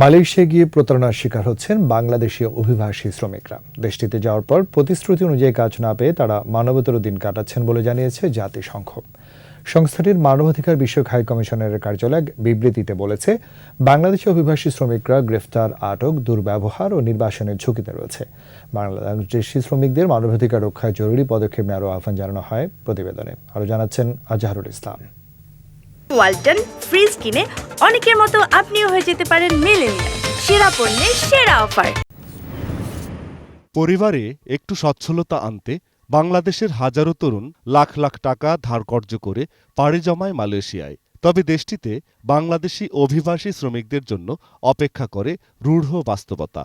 Malaysia গিয়ে প্রতারণার শিকার হচ্ছেন বাংলাদেশি অভিবাসী শ্রমিকরা। দেশটিতে যাওয়ার পর প্রতিশ্রুতি অনুযায়ী কাজ না পেয়ে তারা মানবতর দিন কাটাচ্ছেন বলে জানিয়েছে জাতিসংঘ। সংস্থাটির মানবাধিকার বিষয়ক হাই কমিশনারের কার্যালয় বিবৃতিতে বলেছে, বাংলাদেশি অভিবাসী শ্রমিকরা গ্রেফতার, আটক, দুর্ব্যবহার ও নির্বাসনের ঝুঁকিতে রয়েছে। বাংলাদেশি শ্রমিকদের মানবাধিকার রক্ষায় জরুরি পদক্ষেপ নেওয়ারও আহ্বান জানানো হয় প্রতিবেদনে। আরও জানাচ্ছেন আজহারুল ইসলাম। ওয়ালটন ফ্রিজ কিনে অনেকের মতো আপনিও হয়ে যেতে পারেন মেলেনিয়া সেরা পণ্যের সেরা অফার। পরিবারে একটু সচ্ছলতা আনতে বাংলাদেশের হাজারো তরুণ লাখ লাখ টাকা ধারকর্য করে পাড়ি জমায় মালয়েশিয়ায়। তবে দেশটিতে বাংলাদেশি অভিবাসী শ্রমিকদের জন্য অপেক্ষা করে রূঢ় বাস্তবতা।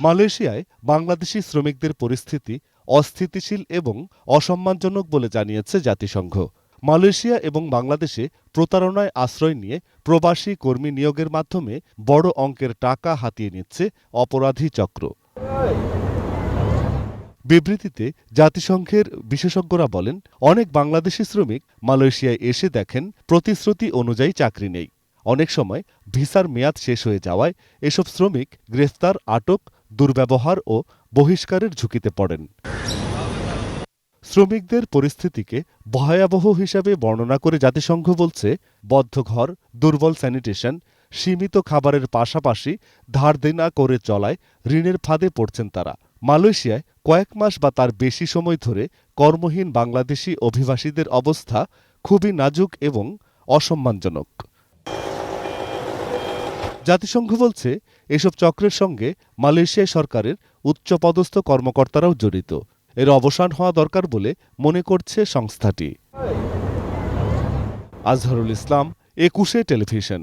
মালয়েশিয়ায় বাংলাদেশি শ্রমিকদের পরিস্থিতি অস্থিতিশীল এবং অসম্মানজনক বলে জানিয়েছে জাতিসংঘ। মালয়েশিয়া এবং বাংলাদেশে প্রতারণায় আশ্রয় নিয়ে প্রবাসী কর্মী নিয়োগের মাধ্যমে বড় অঙ্কের টাকা হাতিয়ে নিচ্ছে অপরাধী চক্র। বিবৃতিতে জাতিসংঘের বিশেষজ্ঞরা বলেন, অনেক বাংলাদেশি শ্রমিক মালয়েশিয়ায় এসে দেখেন, প্রতিশ্রুতি অনুযায়ী চাকরি নেই। অনেক সময় ভিসার মেয়াদ শেষ হয়ে যাওয়ায় এসব শ্রমিক গ্রেফতার, আটক, দুর্ব্যবহার ও বহিষ্কারের ঝুঁকিতে পড়েন। শ্রমিকদের পরিস্থিতিকে ভয়াবহ হিসাবে বর্ণনা করে জাতিসংঘ বলছে বদ্ধ ঘর দুর্বল স্যানিটেশন, সীমিত খাবারের পাশাপাশি ধার দেনা করে চলায় ঋণের ফাঁদে পড়ছেন তারা। মালয়েশিয়ায় কয়েক মাস বা তার বেশি সময় ধরে কর্মহীন বাংলাদেশি অভিবাসীদের অবস্থা খুবই নাজুক এবং অসম্মানজনক। জাতিসংঘ বলছে, এসব চক্রের সঙ্গে মালয়েশিয়া সরকারের উচ্চপদস্থ কর্মকর্তারাও জড়িত। এর অবসান হওয়া দরকার বলে মনে করছে সংস্থাটি। আজহারুল ইসলাম একুশে টেলিভিশন।